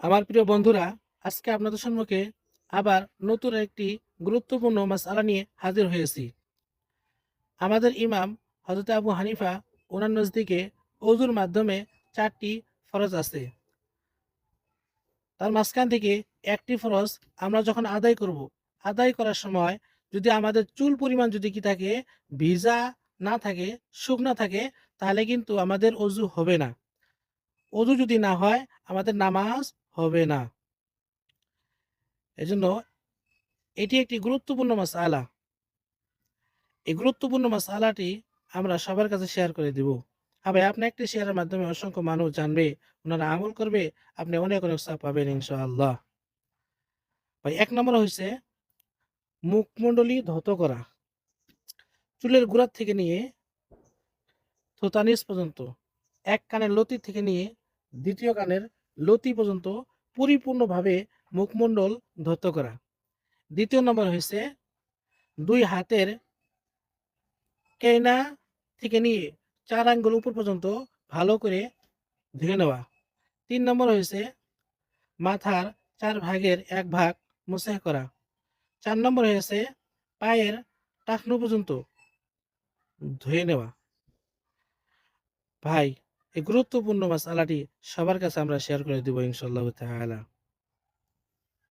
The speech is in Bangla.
আমার প্রিয় বন্ধুরা, আজকে আপনাদের সম্মুখে আবার নতুন একটি গুরুত্বপূর্ণ মাসআলা নিয়ে হাজির হয়েছি। আমাদের ইমাম হজরত আবু হানিফা ওনার নজদিকে অজুর মাধ্যমে চারটি ফরজ আছে। তার মাঝখান থেকে একটি ফরজ আমরা যখন আদায় করব, আদায় করার সময় যদি আমাদের চুল পরিমাণ যদি কি থাকে, ভিজা না থাকে, শুকনা থাকে, তাহলে কিন্তু আমাদের অজু হবে না। অজু যদি না হয়, আমাদের নামাজ হবে না। এজন্য এটি একটি গুরুত্বপূর্ণ মাসআলা এই গুরুত্বপূর্ণ মাসআলাটি আমরা সবার কাছে শেয়ার করে দিব। ভাই আপনি একটি শেয়ারের মাধ্যমে অসংখ্য মানুষ জানবে, ওনারা আমল করবে, আপনি অনেক অনেক সাপ পাবেন ইনশাআল্লাহ। ভাই, এক নম্বর হয়েছে মুখমণ্ডলী ধত করা। চুলের গোড়ার থেকে নিয়ে থোতানিস পর্যন্ত, এক কানের লতি থেকে নিয়ে দ্বিতীয় কানের লতি পর্যন্ত পরিপূর্ণভাবে মুখমণ্ডল ধত করা। দ্বিতীয় নম্বর হয়েছে দুই হাতের কেনা থেকে নিয়ে চার আঙ্গুল উপর পর্যন্ত ভালো করে ধুয়ে নেওয়া। তিন নম্বর হয়েছে মাথার চার ভাগের এক ভাগ মুসাহ করা। চার নম্বর হয়েছে পায়ের টাকনু পর্যন্ত ধুয়ে নেওয়া। ভাই এই গুরুত্বপূর্ণ মাসালাটি সবার কাছে আমরা শেয়ার করে দিব ইনশাল্লাহ তাআলা।